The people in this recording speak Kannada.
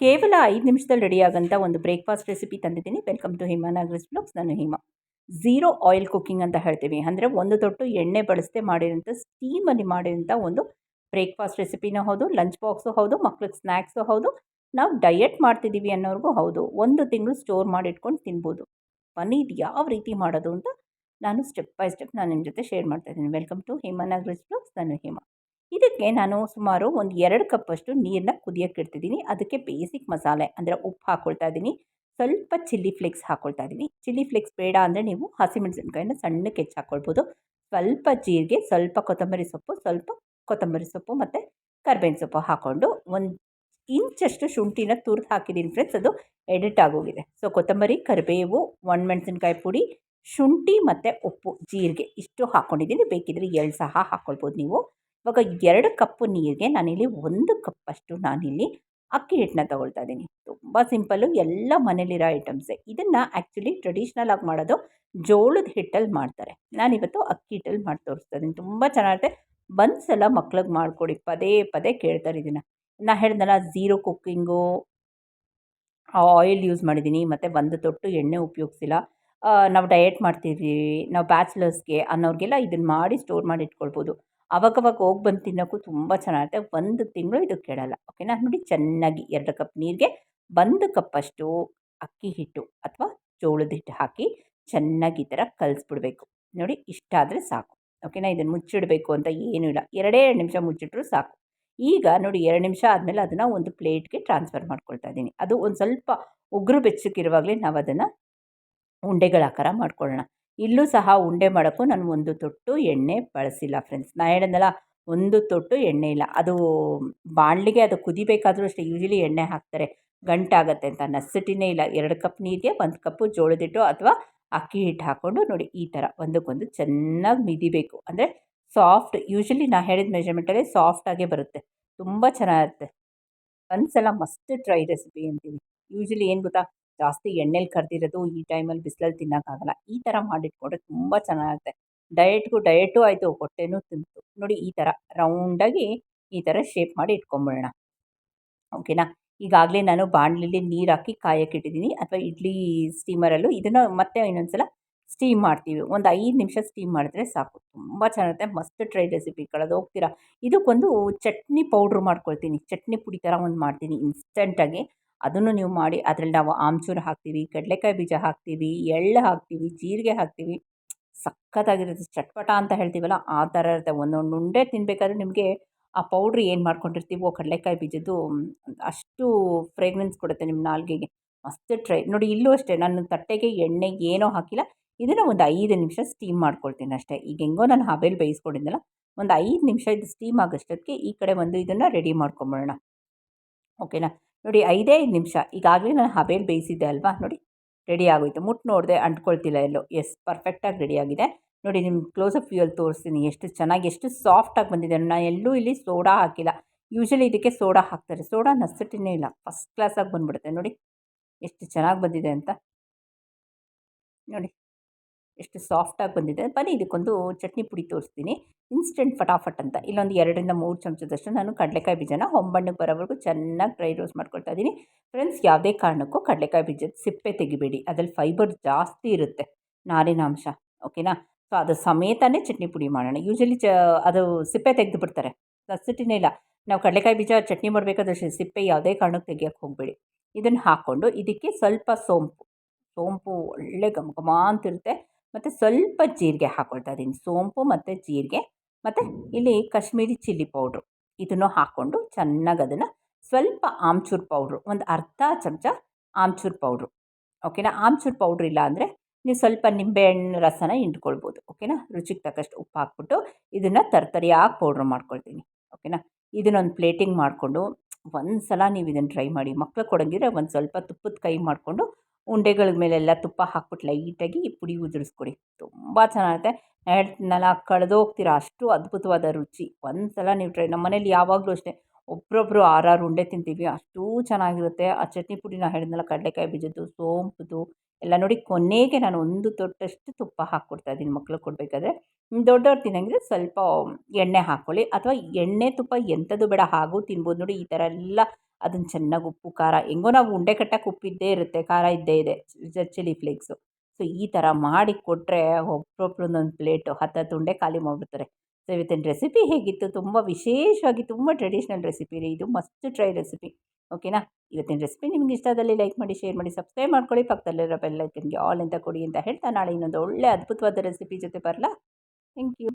ಕೇವಲ ಐದು ನಿಮಿಷದಲ್ಲಿ ರೆಡಿಯಾಗಂಥ ಒಂದು ಬ್ರೇಕ್ಫಾಸ್ಟ್ ರೆಸಿಪಿ ತಂದಿದ್ದೀನಿ. ವೆಲ್ಕಮ್ ಟು ಹಿಮಾನಗರ್ಸ್ ಬ್ಲಾಗ್ಸ್ ನಾನು ಹಿಮಾ. ಝೀರೋ ಆಯಿಲ್ ಕುಕ್ಕಿಂಗ್ ಅಂತ ಹೇಳ್ತೀವಿ. ಅಂದರೆ ಒಂದು ತೊಟ್ಟು ಎಣ್ಣೆ ಬಳಸದೆ ಮಾಡಿರೋಂಥ ಸ್ಟೀಮಲ್ಲಿ ಮಾಡಿರೋಂಥ ಒಂದು ಬ್ರೇಕ್ಫಾಸ್ಟ್ ರೆಸಿಪಿನೂ ಹೌದು ಲಂಚ್ ಬಾಕ್ಸು ಹೌದು, ಮಕ್ಳಿಗೆ ಸ್ನ್ಯಾಕ್ಸು ಹೌದು. ನಾವು ಡಯಟ್ ಮಾಡ್ತಿದ್ದೀವಿ ಅನ್ನೋರಿಗೂ ಹೌದು. ಒಂದು ತಿಂಗಳು ಸ್ಟೋರ್ ಮಾಡಿಟ್ಕೊಂಡು ತಿನ್ಬೋದು. ಪನ್ನೀರ್ ಯಾವ ರೀತಿ ಮಾಡೋದು ಅಂತ ನಾನು ಸ್ಟೆಪ್ ಬೈ ಸ್ಟೆಪ್ ನಾನು ನಿಮ್ಮ ಜೊತೆ ಶೇರ್ ಮಾಡ್ತಾಯಿದ್ದೀನಿ ವೆಲ್ಕಮ್ ಟು ಹಿಮಾನಗರ್ಸ್ ಬ್ಲಾಗ್ಸ್ ನಾನು ಹಿಮ. ಇದಕ್ಕೆ ನಾನು ಸುಮಾರು ಒಂದು ಎರಡು ಕಪ್ಪಷ್ಟು ನೀರನ್ನ ಕುದಿಯೋಕ್ಕೆ ಇಡ್ತಿದ್ದೀನಿ. ಅದಕ್ಕೆ ಬೇಸಿಕ್ ಮಸಾಲೆ ಅಂದರೆ ಉಪ್ಪು ಹಾಕ್ಕೊಳ್ತಾ ಇದ್ದೀನಿ. ಸ್ವಲ್ಪ ಚಿಲ್ಲಿ ಫ್ಲೇಕ್ಸ್ ಹಾಕ್ಕೊಳ್ತಾ ಇದ್ದೀನಿ. ಚಿಲ್ಲಿ ಫ್ಲೇಕ್ಸ್ ಬೇಡ ಅಂದರೆ ನೀವು ಹಸಿಮೆಣಸಿನ್ಕಾಯಿನ ಸಣ್ಣಕ್ಕೆ ಹೆಚ್ಚು ಹಾಕ್ಕೊಳ್ಬೋದು ಸ್ವಲ್ಪ ಜೀರಿಗೆ, ಸ್ವಲ್ಪ ಕೊತ್ತಂಬರಿ ಸೊಪ್ಪು, ಸ್ವಲ್ಪ ಕೊತ್ತಂಬರಿ ಸೊಪ್ಪು ಮತ್ತು ಕರ್ಬೇವಿನ ಸೊಪ್ಪು ಹಾಕ್ಕೊಂಡು ಒಂದು ಇಂಚಷ್ಟು ಶುಂಠಿನ ತುರಿದು ಹಾಕಿದ್ದೀನಿ ಫ್ರೆಂಡ್ಸ್ ಅದು ಎಡಿಟ್ ಆಗೋಗಿದೆ. ಸೊ ಕೊತ್ತಂಬರಿ, ಕರಿಬೇವು, ಒಣಮೆಣಸಿನ್ಕಾಯಿ ಪುಡಿ, ಶುಂಠಿ ಮತ್ತು ಉಪ್ಪು, ಜೀರಿಗೆ ಇಷ್ಟು ಹಾಕ್ಕೊಂಡಿದ್ದೀನಿ ಬೇಕಿದ್ರೆ ಎಳ್ಳು ಸಹ ಹಾಕ್ಕೊಳ್ಬೋದು ನೀವು. ಇವಾಗ ಎರಡು ಕಪ್ಪು ನೀರಿಗೆ ನಾನಿಲ್ಲಿ ಒಂದು ಕಪ್ಪಷ್ಟು ನಾನಿಲ್ಲಿ ಅಕ್ಕಿ ಹಿಟ್ಟನ್ನ ತೊಗೊಳ್ತಾ ಇದ್ದೀನಿ. ತುಂಬ ಸಿಂಪಲ್ಲು, ಎಲ್ಲ ಮನೇಲಿರೋ ಐಟಮ್ಸೇ. ಇದನ್ನು ಆ್ಯಕ್ಚುಲಿ ಟ್ರೆಡಿಷ್ನಲ್ ಆಗಿ ಮಾಡೋದು ಜೋಳದ ಹಿಟ್ಟಲ್ಲಿ ಮಾಡ್ತಾರೆ. ನಾನಿವತ್ತು ಅಕ್ಕಿ ಹಿಟ್ಟಲ್ಲಿ ಮಾಡಿ ತೋರಿಸ್ತಾ ಇದ್ದೀನಿ. ತುಂಬ ಚೆನ್ನಾಗಿರುತ್ತೆ ಬನ್ಸೆಲ್ಲ ಮಕ್ಳಿಗೆ ಮಾಡಿಕೊಡಿ. ಪದೇ ಪದೇ ಕೇಳ್ತಾರೆ ಇದನ್ನು. ನಾನು ಹೇಳ್ದಲ್ಲ ಝೀರೋ ಕುಕ್ಕಿಂಗು ಆಯಿಲ್ ಯೂಸ್ ಮಾಡಿದ್ದೀನಿ. ಮತ್ತು ಒಂದು ತೊಟ್ಟು ಎಣ್ಣೆ ಉಪಯೋಗಿಸಿಲ್ಲ. ನಾವು ಡಯಟ್ ಮಾಡ್ತಿದ್ದೀವಿ ನಾವು ಬ್ಯಾಚುಲರ್ಸ್ಗೆ ಅನ್ನೋರಿಗೆಲ್ಲ ಇದನ್ನು ಮಾಡಿ ಸ್ಟೋರ್ ಮಾಡಿ ಇಟ್ಕೊಳ್ಬೋದು. ಅವಾಗವಾಗ ಹೋಗಿ ಬಂದು ತಿನ್ನೋಕ್ಕೂ ತುಂಬ ಚೆನ್ನಾಗಿರುತ್ತೆ ಒಂದು ತಿಂಗಳು ಇದು ಕೆಡಲ್ಲ ಓಕೆನಾ ನೋಡಿ ಚೆನ್ನಾಗಿ ಎರಡು ಕಪ್ ನೀರಿಗೆ ಒಂದು ಕಪ್ಪಷ್ಟು ಅಕ್ಕಿ ಹಿಟ್ಟು ಅಥವಾ ಜೋಳದ ಹಿಟ್ಟು ಹಾಕಿ ಚೆನ್ನಾಗಿ ಈ ಥರ ಕಲಿಸ್ಬಿಡ್ಬೇಕು. ನೋಡಿ ಇಷ್ಟ ಆದರೆ ಸಾಕು ಓಕೆನಾ ಇದನ್ನು ಮುಚ್ಚಿಡಬೇಕು ಅಂತ ಏನೂ ಇಲ್ಲ. ಎರಡೇ ಎರಡು ನಿಮಿಷ ಮುಚ್ಚಿಟ್ರು ಸಾಕು. ಈಗ ನೋಡಿ ಎರಡು ನಿಮಿಷ ಆದಮೇಲೆ ಅದನ್ನು ಒಂದು ಪ್ಲೇಟ್ಗೆ ಟ್ರಾನ್ಸ್ಫರ್ ಮಾಡ್ಕೊಳ್ತಾ ಇದ್ದೀನಿ. ಅದು ಒಂದು ಸ್ವಲ್ಪ ಉಗುರು ಬೆಚ್ಚಕ್ಕಿರುವಾಗಲೇ ನಾವು ಅದನ್ನು ಉಂಡೆಗಳ ಆಕಾರ ಮಾಡ್ಕೊಳ್ಳೋಣ ಇಲ್ಲೂ ಸಹ ಉಂಡೆ ಮಾಡೋಕ್ಕೂ ನಾನು ಒಂದು ತೊಟ್ಟು ಎಣ್ಣೆ ಬಳಸಿಲ್ಲ ಫ್ರೆಂಡ್ಸ್ ನಾ ಹೇಳಿದ್ನಲ್ಲ ಒಂದು ತೊಟ್ಟು ಎಣ್ಣೆ ಇಲ್ಲ. ಅದು ಬಾಣಲಿಗೆ ಅದು ಕುದಿಬೇಕಾದ್ರೂ ಅಷ್ಟೇ ಯೂಶಲಿ ಎಣ್ಣೆ ಹಾಕ್ತಾರೆ. ಗಂಟಾಗತ್ತೆ ಅಂತ. ನಸಿಟಿನೇ ಇಲ್ಲ. ಎರಡು ಕಪ್ ನೀರಿಗೆ ಒಂದು ಕಪ್ಪು ಜೋಳದ ಹಿಟ್ಟು ಅಥವಾ ಅಕ್ಕಿ ಹಿಟ್ಟು ಹಾಕ್ಕೊಂಡು ನೋಡಿ ಈ ಥರ ಒಂದಕ್ಕೊಂದು ಚೆನ್ನಾಗಿ ಮಿದಿಬೇಕು. ಅಂದರೆ ಸಾಫ್ಟ್ ಯೂಶಲಿ ನಾ ಹೇಳಿದ ಮೆಜರ್ಮೆಂಟಲ್ಲಿ ಸಾಫ್ಟಾಗೇ ಬರುತ್ತೆ. ತುಂಬ ಚೆನ್ನಾಗಿರುತ್ತೆ ಒಂದ್ಸಲ ಮಸ್ತ್ ಟ್ರೈ ರೆಸಿಪಿ ಅಂತೀನಿ ಯೂಶಲಿ ಏನು ಗೊತ್ತಾ? ಜಾಸ್ತಿ ಎಣ್ಣೆಲಿ ಕರೆದಿರೋದು ಈ ಟೈಮಲ್ಲಿ ಬಿಸಿಲಲ್ಲಿ ತಿನ್ನೋಕ್ಕಾಗಲ್ಲ ಈ ಥರ ಮಾಡಿಟ್ಕೊಂಡ್ರೆ ತುಂಬ ಚೆನ್ನಾಗುತ್ತೆ. ಡಯೆಟ್ಗೂ ಡಯಟು ಆಯಿತು, ಹೊಟ್ಟೆನೂ ತಿಂತು ನೋಡಿ ಈ ಥರ ರೌಂಡಾಗಿ ಈ ಥರ ಶೇಪ್ ಮಾಡಿ ಇಟ್ಕೊಂಬಿಡೋಣ. ಓಕೆನಾ? ಈಗಾಗಲೇ ನಾನು ಬಾಣಲಿಲಿ ನೀರು ಹಾಕಿ ಕಾಯಕ್ಕಿಟ್ಟಿದ್ದೀನಿ ಅಥವಾ ಇಡ್ಲಿ ಸ್ಟೀಮರಲ್ಲೂ ಇದನ್ನು ಮತ್ತೆ ಇನ್ನೊಂದು ಸಲ ಸ್ಟೀಮ್ ಮಾಡ್ತೀವಿ. ಒಂದು ಐದು ನಿಮಿಷ ಸ್ಟೀಮ್ ಮಾಡಿದ್ರೆ ಸಾಕು. ತುಂಬ ಚೆನ್ನಾಗಿರುತ್ತೆ ಮಸ್ತ್ ಟ್ರೈ ರೆಸಿಪಿ. ಕಳೆದು ಹೋಗ್ತೀರಾ? ಇದಕ್ಕೊಂದು ಚಟ್ನಿ ಪೌಡ್ರ್ ಮಾಡ್ಕೊಳ್ತೀನಿ. ಚಟ್ನಿ ಪುಡಿ ಥರ ಒಂದು ಮಾಡ್ತೀನಿ. ಇನ್ಸ್ಟೆಂಟಾಗಿ ಅದನ್ನು ನೀವು ಮಾಡಿ, ಅದರಲ್ಲಿ ನಾವು ಆಮ್ಚೂರು ಹಾಕ್ತೀವಿ, ಕಡಲೆಕಾಯಿ ಬೀಜ ಹಾಕ್ತೀವಿ, ಎಳ್ಳು ಹಾಕ್ತೀವಿ, ಜೀರಿಗೆ ಹಾಕ್ತೀವಿ. ಸಖತ್ತಾಗಿರುತ್ತೆ, ಚಟ್ಪಟ ಅಂತ ಹೇಳ್ತೀವಲ್ಲ, ಆ ಥರ ಇರುತ್ತೆ. ಒಂದೊಂದು ಉಂಡೆ ತಿನ್ನಬೇಕಾದ್ರೆ ನಿಮಗೆ ಆ ಪೌಡ್ರ್ ಏನು ಮಾಡ್ಕೊಂಡಿರ್ತೀವೋ, ಕಡಲೆಕಾಯಿ ಬೀಜದ್ದು, ಅಷ್ಟು ಫ್ರೇಗ್ರೆನ್ಸ್ ಕೊಡುತ್ತೆ ನಿಮ್ಮ ನಾಲ್ಗೆಗೆ. ಮಸ್ತ್ ಟ್ರೈ ನೋಡಿ, ಇಲ್ಲೂ ಅಷ್ಟೇ, ನಾನು ತಟ್ಟೆಗೆ ಎಣ್ಣೆ ಏನೂ ಹಾಕಿಲ್ಲ. ಇದನ್ನು ಒಂದು ಐದು ನಿಮಿಷ ಸ್ಟೀಮ್ ಮಾಡ್ಕೊಳ್ತೀನಿ ಅಷ್ಟೇ. ಈಗ ಹೆಂಗೋ ನಾನು ಹಬೆಯಲ್ಲಿ ಬೇಯಿಸ್ಕೊಂಡಿದ್ದಲ್ಲ ಒಂದು ಐದು ನಿಮಿಷ ಇದು ಸ್ಟೀಮ್ ಆಗೋಷ್ಟೊತ್ತಿಗೆ ಈ ಕಡೆ ಒಂದು ಇದನ್ನು ರೆಡಿ ಮಾಡ್ಕೊಂಬಿಡೋಣ ಓಕೆನಾ ನೋಡಿ, ಐದೇ ನಿಮಿಷ. ಈಗಾಗಲೇ ನಾನು ಹಬೆಯಲ್ಲಿ ಬೇಯಿಸಿದ್ದೆ ಅಲ್ವಾ? ನೋಡಿ ರೆಡಿ ಆಗೋಯ್ತು. ಮುಟ್ಟು ನೋಡಿದೆ ಅಂಟ್ಕೊಳ್ತಿಲ್ಲ ಎಲ್ಲೋ. ಎಸ್ ಪರ್ಫೆಕ್ಟಾಗಿ ರೆಡಿಯಾಗಿದೆ ನೋಡಿ ನಿಮ್ಮ ಕ್ಲೋಸಪ್ ಫ್ಯೂಯಲ್ ತೋರಿಸ್ತೀನಿ. ಎಷ್ಟು ಚೆನ್ನಾಗಿ, ಎಷ್ಟು ಸಾಫ್ಟಾಗಿ ಬಂದಿದೆ. ನಾನು ಎಲ್ಲೂ ಇಲ್ಲಿ ಸೋಡಾ ಹಾಕಿಲ್ಲ. ಯೂಶಲಿ ಇದಕ್ಕೆ ಸೋಡಾ ಹಾಕ್ತಾರೆ. ಸೋಡಾ ನಸ್ಸಟ್ಟಿನೇ ಇಲ್ಲ. ಫಸ್ಟ್ ಕ್ಲಾಸಾಗಿ ಬಂದ್ಬಿಡುತ್ತೆ. ನೋಡಿ, ಎಷ್ಟು ಚೆನ್ನಾಗಿ ಬಂದಿದೆ ಅಂತ. ನೋಡಿ, ಎಷ್ಟು ಸಾಫ್ಟಾಗಿ ಬಂದಿದೆ. ಬನ್ನಿ, ಇದಕ್ಕೊಂದು ಚಟ್ನಿ ಪುಡಿ ತೋರಿಸ್ತೀನಿ. ಇನ್ಸ್ಟೆಂಟ್ ಫಟಾಫಟ್ ಅಂತ. ಇಲ್ಲೊಂದು ಎರಡರಿಂದ ಮೂರು ಚಮಚದಷ್ಟು ನಾನು ಕಡಲೆಕಾಯಿ ಬೀಜನ ಹೊಂಬಣ್ಣಕ್ಕೆ ಬರೋವರೆಗೂ ಚೆನ್ನಾಗಿ ಡ್ರೈ ರೋಸ್ಟ್ ಮಾಡ್ಕೊಳ್ತಾ ಇದ್ದೀನಿ ಫ್ರೆಂಡ್ಸ್, ಯಾವುದೇ ಕಾರಣಕ್ಕೂ ಕಡಲೆಕಾಯಿ ಬೀಜದ ಸಿಪ್ಪೆ ತೆಗಿಬೇಡಿ. ಅದರಲ್ಲಿ ಫೈಬರ್ ಜಾಸ್ತಿ ಇರುತ್ತೆ ನಾರಿನಾಂಶ, ಓಕೆನಾ? ಸೊ, ಅದು ಸಮೇತನೇ ಚಟ್ನಿ ಪುಡಿ ಮಾಡೋಣ. ಯೂಶಲಿ ಚ, ಅದು ಸಿಪ್ಪೆ ತೆಗೆದು ಬಿಡ್ತಾರೆ ನೆಸಿಟಿನೇ ಇಲ್ಲ. ನಾವು ಕಡಲೆಕಾಯಿ ಬೀಜ ಚಟ್ನಿ ಮಾಡಬೇಕಾದ್ರೆ ಸಿಪ್ಪೆ ಯಾವುದೇ ಕಾರಣಕ್ಕೆ ತೆಗಿಯೋಕ್ಕೆ ಹೋಗಬೇಡಿ. ಇದನ್ನು ಹಾಕ್ಕೊಂಡು ಇದಕ್ಕೆ ಸ್ವಲ್ಪ ಸೋಂಪು. ಸೋಂಪು ಒಳ್ಳೆ ಘಮ ಘಮ ಅಂತಿರುತ್ತೆ ಮತ್ತು ಸ್ವಲ್ಪ ಜೀರಿಗೆ ಹಾಕ್ಕೊಳ್ತಾ ಇದ್ದೀನಿ ಸೋಂಪು ಮತ್ತು ಜೀರಿಗೆ ಮತ್ತು ಇಲ್ಲಿ ಕಾಶ್ಮೀರಿ ಚಿಲ್ಲಿ ಪೌಡ್ರು. ಇದನ್ನು ಹಾಕ್ಕೊಂಡು ಚೆನ್ನಾಗಿ ಅದನ್ನು ಸ್ವಲ್ಪ ಆಮ್ಚೂರು ಪೌಡ್ರು, ಒಂದು ಅರ್ಧ ಚಮಚ ಆಮ್ಚೂರು ಪೌಡ್ರು. ಓಕೆನಾ? ಆಮ್ಚೂರು ಪೌಡ್ರ್ ಇಲ್ಲ ಅಂದರೆ ನೀವು ಸ್ವಲ್ಪ ನಿಂಬೆಹಣ್ಣು ರಸನ ಹಿಂಡ್ಕೊಳ್ಬೋದು. ಓಕೆನಾ? ರುಚಿಗೆ ತಕ್ಕಷ್ಟು ಉಪ್ಪು ಹಾಕ್ಬಿಟ್ಟು ಇದನ್ನು ತರ್ತರಿಯಾಗಿ ಪೌಡ್ರ್ ಮಾಡ್ಕೊಳ್ತೀನಿ. ಓಕೆನಾ? ಇದನ್ನೊಂದು ಪ್ಲೇಟಿಂಗ್ ಮಾಡಿಕೊಂಡು ಒಂದು ಸಲ ನೀವು ಇದನ್ನು ಟ್ರೈ ಮಾಡಿ. ಮಕ್ಳು ಕೊಡೋಂಗಿದ್ರೆ ಒಂದು ಸ್ವಲ್ಪ ತುಪ್ಪದ ಕೈ ಮಾಡಿಕೊಂಡು ಉಂಡೆಗಳ ಮೇಲೆಲ್ಲ ತುಪ್ಪ ಹಾಕ್ಬಿಟ್ಟು ಲೈಟಾಗಿ ಈ ಪುಡಿ ಉದುರಿಸ್ಕೊಡಿ. ತುಂಬ ಚೆನ್ನಾಗಿರುತ್ತೆ ಹೇಳ್ತೀನಲ್ಲ ಕಳೆದೋಗ್ತೀರ ಅಷ್ಟು ಅದ್ಭುತವಾದ ರುಚಿ. ಒಂದು ಸಲ ನೀವು ಟ್ರೈ ನಮ್ಮ ಮನೇಲಿ ಯಾವಾಗಲೂ ಅಷ್ಟೇ ಒಬ್ಬರೊಬ್ಬರು ಆರಾರು ಉಂಡೆ ತಿಂತೀವಿ, ಅಷ್ಟೂ ಚೆನ್ನಾಗಿರುತ್ತೆ. ಆ ಚಟ್ನಿ ಪುಡಿನ ಹೇಳಿದ್ನಲ್ಲ ಕಡಲೆಕಾಯಿ ಬೀಜದ್ದು, ಸೋಂಪುದು ಎಲ್ಲ ನೋಡಿ ಕೊನೆಗೆ ನಾನು ಒಂದು ತೊಟ್ಟಷ್ಟು ತುಪ್ಪ ಹಾಕ್ಕೊಡ್ತಾ ಇದ್ದೀನಿ ಮಕ್ಳಿಗೆ ಕೊಡಬೇಕಾದ್ರೆ. ದೊಡ್ಡವ್ರು ತಿನ್ನಂಗಿದ್ರೆ ಸ್ವಲ್ಪ ಎಣ್ಣೆ ಹಾಕ್ಕೊಳ್ಳಿ. ಅಥವಾ ಎಣ್ಣೆ ತುಪ್ಪ ಎಂಥದ್ದು ಬೇಡ, ಹಾಗೂ ತಿನ್ಬೋದು. ನೋಡಿ ಈ ಥರ ಎಲ್ಲ ಅದನ್ನು ಚೆನ್ನಾಗಿ ಉಪ್ಪು, ಖಾರ, ಹೆಂಗೋ ನಾವು ಉಂಡೆ ಕಟ್ಟಕ್ಕೆ ಉಪ್ಪಿದ್ದೇ ಇರುತ್ತೆ, ಖಾರ ಇದ್ದೇ ಇದೆ ಚಿಲ್ಲಿ ಫ್ಲೇಕ್ಸು ಸೊ ಈ ಥರ ಮಾಡಿ ಕೊಟ್ಟರೆ ಒಬ್ರೊಬ್ರು ಒಂದೊಂದು ಪ್ಲೇಟು ಹತ್ತತ್ತು ಉಂಡೆ ಖಾಲಿ ಮಾಡಿಬಿಡ್ತಾರೆ. ಸೊ ಇವತ್ತಿನ ರೆಸಿಪಿ ಹೇಗಿತ್ತು? ತುಂಬ ವಿಶೇಷವಾಗಿ ತುಂಬ ಟ್ರೆಡಿಷ್ನಲ್ ರೆಸಿಪಿ ರೀ ಇದು ಮಸ್ತ್ ಟ್ರೈ ರೆಸಿಪಿ ಓಕೆನಾ ಇವತ್ತಿನ ರೆಸಿಪಿ ನಿಮ್ಗೆ ಇಷ್ಟ ಆದಲ್ಲಿ ಲೈಕ್ ಮಾಡಿ ಶೇರ್ ಮಾಡಿ ಸಬ್ಸ್ಕ್ರೈಬ್ ಮಾಡ್ಕೊಳ್ಳಿ. ಪಕ್ಕದಲ್ಲಿರೋ ಬೆಲ್ಲೈಕನ್ಗೆ ಆಲ್ ಅಂತ ಕೊಡಿ ಅಂತ ಹೇಳ್ತಾ ನಾಳೆ ಇನ್ನೊಂದು ಒಳ್ಳೆ ಅದ್ಭುತವಾದ ರೆಸಿಪಿ ಜೊತೆ ಬರಲಾ? Thank you